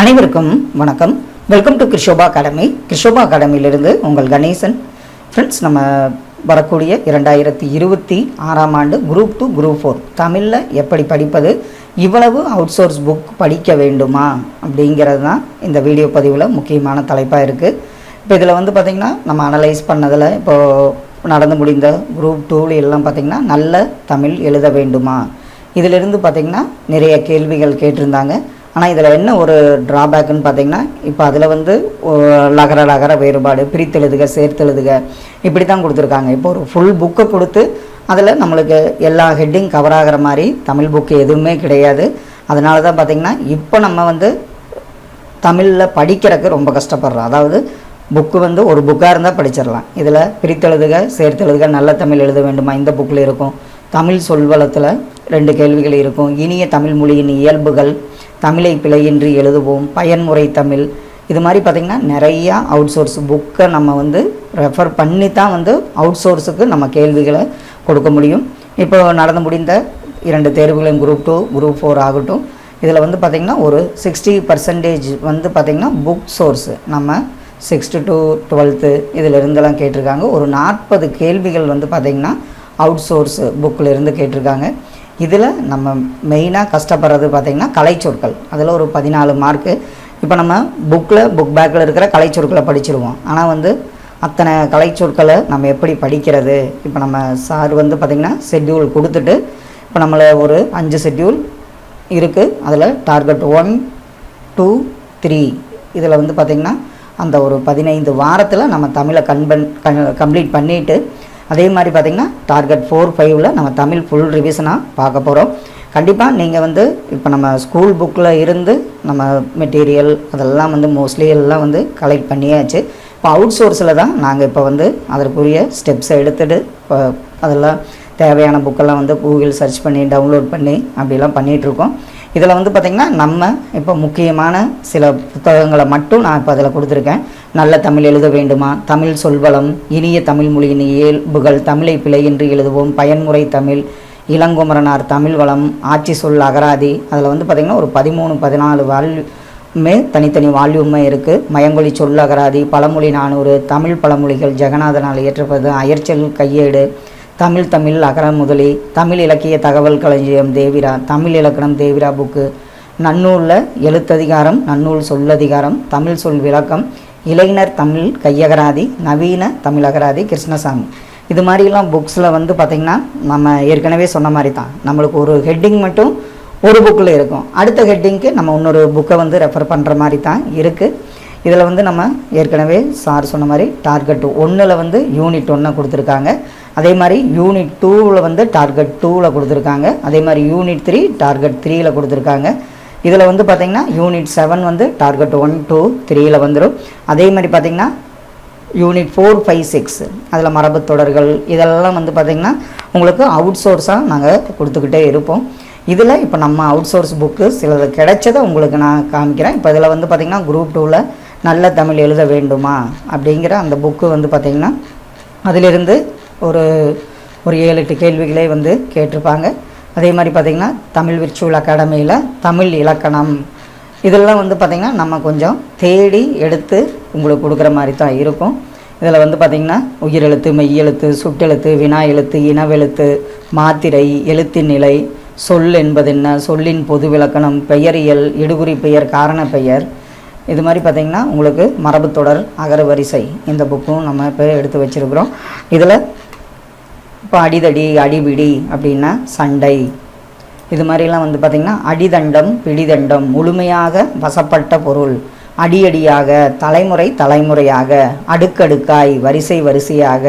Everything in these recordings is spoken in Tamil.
அனைவருக்கும் வணக்கம். Welcome to Krishoba academy Krishoba அகாடமியிலிருந்து உங்கள் கணேசன். ஃப்ரெண்ட்ஸ் நம்ம வரக்கூடிய இரண்டாயிரத்தி இருபத்தி ஆறாம் ஆண்டு குரூப் டூ குரூப் ஃபோர் தமிழில் எப்படி படிப்பது? இவ்வளவு அவுட் சோர்ஸ் புக் படிக்க வேண்டுமா? அப்படிங்கிறது தான் இந்த வீடியோ பதிவில் முக்கியமான தலைப்பாக இருக்குது இப்போ இதில் வந்து பார்த்திங்கன்னா நம்ம அனலைஸ் பண்ணதில் இப்போது நடந்து முடிந்த குரூப் டூவில் எல்லாம் பார்த்திங்கன்னா நல்ல தமிழ் எழுத வேண்டுமா? இதிலிருந்து பார்த்திங்கன்னா நிறைய கேள்விகள் கேட்டிருந்தாங்க. ஆனால் இதில் என்ன ஒரு ட்ராபேக்குன்னு பார்த்தீங்கன்னா இப்போ அதில் வந்து லகர லகர வேறுபாடு பிரித்தெழுதுக சேர்த்தெழுதுக இப்படி தான் கொடுத்துருக்காங்க. இப்போ ஒரு ஃபுல் புக்கை கொடுத்து அதில் நம்மளுக்கு எல்லா ஹெட்டிங் கவர் ஆகிற மாதிரி தமிழ் புக்கு எதுவுமே கிடையாது. அதனால தான் பார்த்திங்கன்னா இப்போ நம்ம வந்து தமிழில் படிக்கிறதுக்கு ரொம்ப கஷ்டப்படுறோம். அதாவது புக்கு வந்து ஒரு புக்காக இருந்தால் படிச்சிடலாம். இதில் பிரித்தெழுதுக சேர்த்தெழுதுக நல்ல தமிழ் எழுத வேண்டுமா? இந்த புக்கில் இருக்கும். தமிழ் சொல்வளத்தில் ரெண்டு கேள்விகள் இருக்கும். இனிய தமிழ் மொழியின் இயல்புகள் தமிழை பிழையின்றி எழுதுவோம். பயன்முறை தமிழ். இது மாதிரி பார்த்திங்கன்னா நிறையா அவுட் சோர்ஸ் புக்கை நம்ம வந்து ரெஃபர் பண்ணி தான் வந்து அவுட் சோர்ஸுக்கு நம்ம கேள்விகளை கொடுக்க முடியும். இப்போ நடந்து முடிந்த இரண்டு தேர்வுகளையும் குரூப் டூ குரூப் ஃபோர் ஆகட்டும். இதில் வந்து பார்த்திங்கன்னா ஒரு சிக்ஸ்டி பர்சன்டேஜ் வந்து பார்த்திங்கன்னா புக் சோர்ஸு நம்ம சிக்ஸ்த்து டு டுவெல்த்து இதில் இருந்தெல்லாம் கேட்டிருக்காங்க. ஒரு நாற்பது கேள்விகள் வந்து பார்த்திங்கன்னா அவுட் சோர்ஸு புக்கில் இருந்து கேட்டிருக்காங்க. இதில் நம்ம மெயினாக கஷ்டப்படுறது பார்த்திங்கன்னா கலைச்சொற்கள். அதில் ஒரு பதினாலு மார்க்கு இப்போ நம்ம புக்கில் புக் பேக்கில் இருக்கிற கலைச்சொற்களை படிச்சிருவோம். ஆனால் வந்து அத்தனை கலைச்சொற்களை நம்ம எப்படி படிக்கிறது? இப்போ நம்ம சார் வந்து பார்த்திங்கன்னா ஷெட்யூல் கொடுத்துட்டு இப்போ நம்மளை ஒரு அஞ்சு ஷெட்யூல் இருக்குது அதில் டார்கெட் ஒன் டூ த்ரீ இதில் வந்து பார்த்திங்கன்னா அந்த ஒரு பதினைந்து வாரத்தில் நம்ம தமிழை கன்பன் கம்ப்ளீட் பண்ணிவிட்டு அதே மாதிரி பார்த்திங்கன்னா டார்கெட் ஃபோர் ஃபைவ்ல நம்ம தமிழ் ஃபுல் ரிவிஷனாக பார்க்க போகிறோம் கண்டிப்பாக நீங்கள் வந்து இப்போ நம்ம ஸ்கூல் புக்கில் இருந்து நம்ம மெட்டீரியல் அதெல்லாம் வந்து மோஸ்ட்லி எல்லாம் வந்து கலெக்ட் பண்ணியாச்சு. இப்போ அவுட் சோர்ஸில் தான் நாங்கள் இப்போ வந்து அதற்குரிய ஸ்டெப்ஸை எடுத்துகிட்டு இப்போ அதெல்லாம் தேவையான புக்கெல்லாம் வந்து கூகுள் சர்ச் பண்ணி டவுன்லோட் பண்ணி அப்படிலாம் பண்ணிகிட்ருக்கோம் இதில் வந்து பார்த்திங்கன்னா நம்ம இப்போ முக்கியமான சில புத்தகங்களை மட்டும் நான் இப்போ அதில் கொடுத்துருக்கேன். நல்ல தமிழ் எழுத வேண்டுமா? தமிழ் சொல்வளம் இனிய தமிழ் மொழியின் இயல்புகள் தமிழை பிழையின்றி எழுதுவோம் பயன்முறை தமிழ் இளங்குமரனார் தமிழ் வளம் ஆட்சி சொல் அகராதி. அதில் வந்து பார்த்திங்கன்னா ஒரு பதிமூணு பதினாலு வால்யூமே தனித்தனி வால்யூமே இருக்குது மயங்கொழி சொல் அகராதி பழமொழி நானூறு தமிழ் பழமொழிகள் ஜெகநாதனால் இயற்றப்பது அயற்சல் கையேடு தமிழ் தமிழ் அகரம் முதலி. தமிழ் இலக்கிய தகவல் களஞ்சியம் தேவிரா. தமிழ் இலக்கணம் தேவிரா புக்கு நன்னூலில் எழுத்ததிகாரம் நன்னூல் சொல்லதிகாரம் தமிழ் சொல் விளக்கம் இளைஞர் தமிழ் கையகராதி நவீன தமிழ் அகராதி கிருஷ்ணசாமி. இது மாதிரிலாம் புக்ஸில் வந்து பார்த்திங்கன்னா நம்ம ஏற்கனவே சொன்ன மாதிரி தான் நம்மளுக்கு ஒரு ஹெட்டிங் மட்டும் ஒரு புக்கில் இருக்கும். அடுத்த ஹெட்டிங்க்கு நம்ம இன்னொரு புக்கை வந்து ரெஃபர் பண்ணுற மாதிரி தான் இருக்குது இதில் வந்து நம்ம ஏற்கனவே சார் சொன்ன மாதிரி டார்கெட் ஒன்றில் வந்து யூனிட் ஒன்றை கொடுத்துருக்காங்க. அதே மாதிரி யூனிட் டூவில் வந்து டார்கெட் டூவில் கொடுத்துருக்காங்க. அதே மாதிரி யூனிட் த்ரீ டார்கெட் த்ரீயில் கொடுத்துருக்காங்க. இதில் வந்து பார்த்திங்கன்னா யூனிட் செவன் வந்து டார்கெட் ஒன் டூ த்ரீயில் வந்துடும் அதே மாதிரி பார்த்திங்கன்னா யூனிட் ஃபோர் ஃபைவ் சிக்ஸ் அதில் மரபுத் தொடர்கள் இதெல்லாம் வந்து பார்த்திங்கன்னா உங்களுக்கு அவுட் சோர்ஸாக நாங்கள் கொடுத்துக்கிட்டே இருப்போம். இதில் இப்போ நம்ம அவுட் சோர்ஸ் புக்கு சிலது கிடைச்சதை உங்களுக்கு நான் காமிக்கிறேன். இப்போ இதில் வந்து பார்த்திங்கன்னா குரூப் டூவில் நல்ல தமிழ் எழுத வேண்டுமா? அப்படிங்கிற அந்த புக்கு வந்து பார்த்திங்கன்னா அதிலிருந்து ஒரு ஒரு ஏழு எட்டு கேள்விகளே வந்து கேட்டிருப்பாங்க. அதே மாதிரி பார்த்திங்கன்னா தமிழ் விர்ச்சுவல் அகாடமியில் தமிழ் இலக்கணம். இதெல்லாம் வந்து பார்த்திங்கன்னா நம்ம கொஞ்சம் தேடி எடுத்து உங்களுக்கு கொடுக்குற மாதிரி தான் இருக்கும். இதில் வந்து பார்த்திங்கன்னா உயிரெழுத்து மெய்யெழுத்து சுட்டெழுத்து வினா எழுத்து இனவெழுத்து மாத்திரை எழுத்தின் நிலை சொல் என்பது என்ன சொல்லின் பொது விளக்கணம் பெயரியல் இடுகுறி பெயர் காரண பெயர் இது மாதிரி பார்த்திங்கன்னா உங்களுக்கு மரபுத்தொடர் அகரவரிசை இந்த புக்கும் நம்ம இப்போ எடுத்து வச்சுருக்குறோம். இதில் இப்போ அடிதடி அடிபிடி அப்படின்னா சண்டை. இது மாதிரிலாம் வந்து பார்த்திங்கன்னா அடிதண்டம் பிடிதண்டம் முழுமையாக வசப்பட்ட பொருள். அடியடியாக தலைமுறை தலைமுறையாக அடுக்கடுக்காய் வரிசை வரிசையாக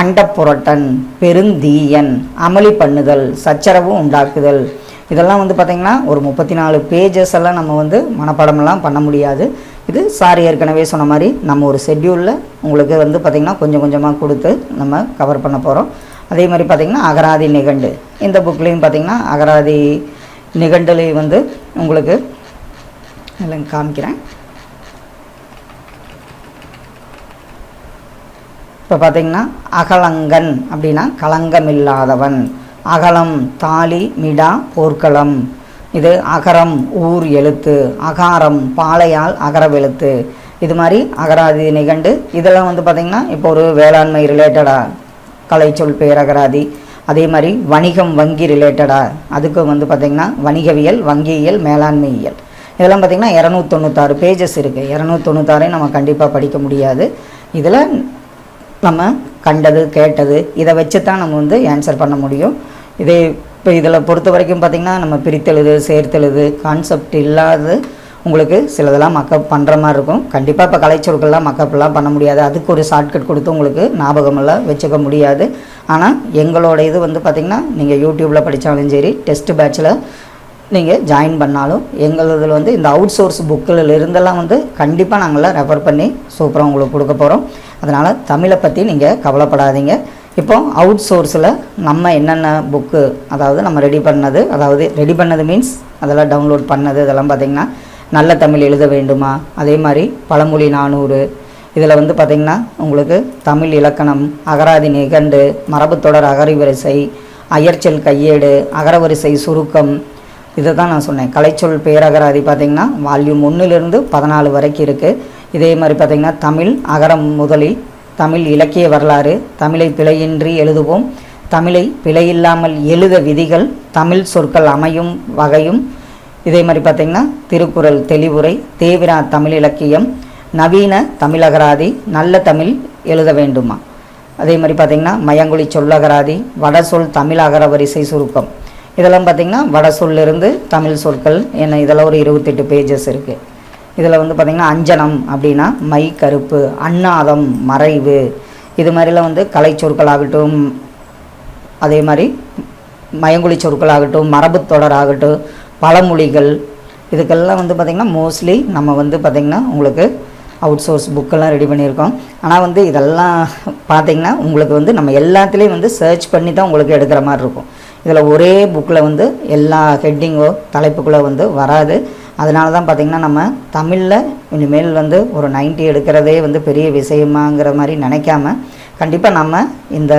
அண்டப்புரட்டன் பெருந்தீயன் அமளி பண்ணுதல் சச்சரவு உண்டாக்குதல் இதெல்லாம் வந்து பார்த்திங்கன்னா ஒரு முப்பத்தி நாலு பேஜஸ் எல்லாம் நம்ம வந்து மனப்பாடமெல்லாம் பண்ண முடியாது. இது சார் ஏற்கனவே சொன்ன மாதிரி நம்ம ஒரு ஷெட்யூலில் உங்களுக்கு வந்து பார்த்திங்கன்னா கொஞ்சம் கொஞ்சமாக கொடுத்து நம்ம கவர் பண்ண போகிறோம் அதே மாதிரி பார்த்திங்கன்னா அகராதி நிகண்டு. இந்த புக்லேயும் பார்த்திங்கன்னா அகராதி நிகண்டுலேயும் வந்து உங்களுக்கு இல்லைங்க காமிக்கிறேன். இப்போ பார்த்தீங்கன்னா அகலங்கன் அப்படின்னா களங்கமில்லாதவன். அகலம் தாலி மிடா போர்க்களம். இது அகரம் ஊர் எழுத்து. அகாரம் பாலையால் அகரவெழுத்து இது மாதிரி அகராதி நிகண்டு. இதெல்லாம் வந்து பார்த்திங்கன்னா இப்போ ஒரு வேளாண்மை ரிலேட்டடாக கலைச்சொல் பேரகராதி. அதே மாதிரி வணிகம் வங்கி ரிலேட்டடாக அதுக்கு வந்து பார்த்திங்கன்னா வணிகவியல் வங்கியியல் மேலாண்மையியல். இதெல்லாம் பார்த்திங்கன்னா இரநூத்தொண்ணூத்தாறு பேஜஸ் இருக்குது இரநூத்தொண்ணூத்தாறையும் நம்ம கண்டிப்பாக படிக்க முடியாது. இதில் நம்ம கண்டது கேட்டது இதை வச்சு தான் நம்ம வந்து ஆன்சர் பண்ண முடியும். இதே இப்போ இதில் பொறுத்த வரைக்கும் பார்த்திங்கன்னா நம்ம பிரித்தெழுது சேர்த்தெழுது கான்செப்ட் இல்லாத உங்களுக்கு சிலதெல்லாம் மக்கப் பண்ணுற மாதிரி இருக்கும். கண்டிப்பாக இப்போ கலைச்சொற்கள்லாம் மக்கப்லாம் பண்ண முடியாது. அதுக்கு ஒரு ஷார்ட்கட் கொடுத்து உங்களுக்கு ஞாபகமெல்லாம் வச்சுக்க முடியாது. ஆனால் எங்களோட இது வந்து பார்த்திங்கன்னா நீங்கள் யூடியூப்பில் படித்தாலும் சரி டெஸ்ட் பேட்சில் நீங்கள் ஜாயின் பண்ணாலும் எங்களதில் வந்து இந்த அவுட் சோர்ஸ் புக்கில் இருந்தெல்லாம் வந்து கண்டிப்பாக நாங்கள்லாம் ரெஃபர் பண்ணி சூப்பராக உங்களுக்கு கொடுக்க போகிறோம் அதனால் தமிழை பற்றி நீங்கள் கவலைப்படாதீங்க. இப்போ அவுட் சோர்ஸில் நம்ம என்னென்ன புக்கு அதாவது நம்ம ரெடி பண்ணது அதாவது ரெடி பண்ணது மீன்ஸ் அதெல்லாம் டவுன்லோட் பண்ணது இதெல்லாம் பார்த்திங்கன்னா நல்ல தமிழ் எழுத வேண்டுமா? அதே மாதிரி பழமொழி நானூறு. இதில் வந்து பார்த்திங்கன்னா உங்களுக்கு தமிழ் இலக்கணம் அகராதி நிகண்டு மரபுத்தொடர் அகரிவரிசை அயற்சல் கையேடு அகரவரிசை சுருக்கம் இதை தான் நான் சொன்னேன். கலைச்சொல் பேரகராதி பார்த்திங்கன்னா வால்யூம் ஒன்றுலேருந்து பதினாலு வரைக்கும் இருக்குது இதே மாதிரி பார்த்திங்கன்னா தமிழ் அகரம் முதலில் தமிழ் இலக்கிய வரலாறு தமிழை பிழையின்றி எழுதுவோம் தமிழை பிழையில்லாமல் எழுத விதிகள் தமிழ் சொற்கள் அமையும் வகையும் இதே மாதிரி பார்த்திங்கன்னா திருக்குறள் தெளிவுரை தேவிரா தமிழ் இலக்கியம் நவீன தமிழகராதி நல்ல தமிழ் எழுத வேண்டுமா? அதே மாதிரி பார்த்திங்கன்னா மயங்குழி சொல்லகராதி வடசொல் தமிழ் அகர வரிசை சுருக்கம். இதெல்லாம் பார்த்திங்கன்னா வடசொல்லிருந்து தமிழ் சொற்கள். என்ன இதெல்லாம் ஒரு இருபத்தெட்டு பேஜஸ் இருக்குது இதில் வந்து பார்த்திங்கன்னா அஞ்சனம் அப்படின்னா மை கருப்பு அன்னாதம் மறைவு. இது மாதிரிலாம் வந்து கலை சொற்களாகட்டும் அதே மாதிரி மயங்குழி சொற்களாகட்டும் மரபுத்தொடர் ஆகட்டும் பழமொழிகள். இதுக்கெல்லாம் வந்து பார்த்திங்கன்னா மோஸ்ட்லி நம்ம வந்து பார்த்திங்கன்னா உங்களுக்கு அவுட் சோர்ஸ் புக்கெல்லாம் ரெடி பண்ணியிருக்கோம். ஆனால் வந்து இதெல்லாம் பார்த்திங்கன்னா உங்களுக்கு வந்து நம்ம எல்லாத்துலேயும் வந்து சர்ச் பண்ணி தான் உங்களுக்கு எடுக்கிற மாதிரி இருக்கும். இதில் ஒரே புக்கில் வந்து எல்லா ஹெட்டிங்கோ தலைப்புக்குள்ளே வந்து வராது. அதனால தான் பார்த்திங்கன்னா நம்ம தமிழில் இனிமேல் வந்து ஒரு 90 எடுக்கிறதே வந்து பெரிய விஷயமாங்கிற மாதிரி நினைக்காம கண்டிப்பாக நம்ம இந்த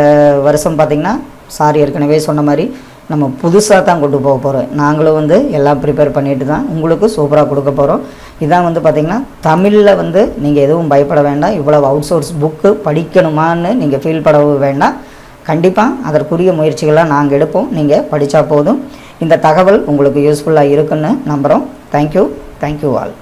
வருஷம் பார்த்திங்கன்னா சாரி ஏற்கனவே சொன்ன மாதிரி நம்ம புதுசாக தான் கொண்டு போக போகிறோம் நாங்களும் வந்து எல்லாம் ப்ரிப்பேர் பண்ணிட்டு தான் உங்களுக்கு சூப்பராக கொடுக்க போகிறோம் இதான் வந்து பார்த்திங்கன்னா தமிழில் வந்து நீங்கள் எதுவும் பயப்பட வேண்டாம். இவ்வளோ அவுட் சோர்ஸ் புக்கு படிக்கணுமான்னு நீங்கள் ஃபீல் பட வேண்டாம். கண்டிப்பாக அதற்குரிய முயற்சிகளாக நாங்கள் எடுப்போம். நீங்கள் படித்தா போதும். இந்த தகவல் உங்களுக்கு யூஸ்ஃபுல்லாக இருக்குன்னு நம்புகிறோம் தேங்க்யூ தேங்க்யூ ஆல்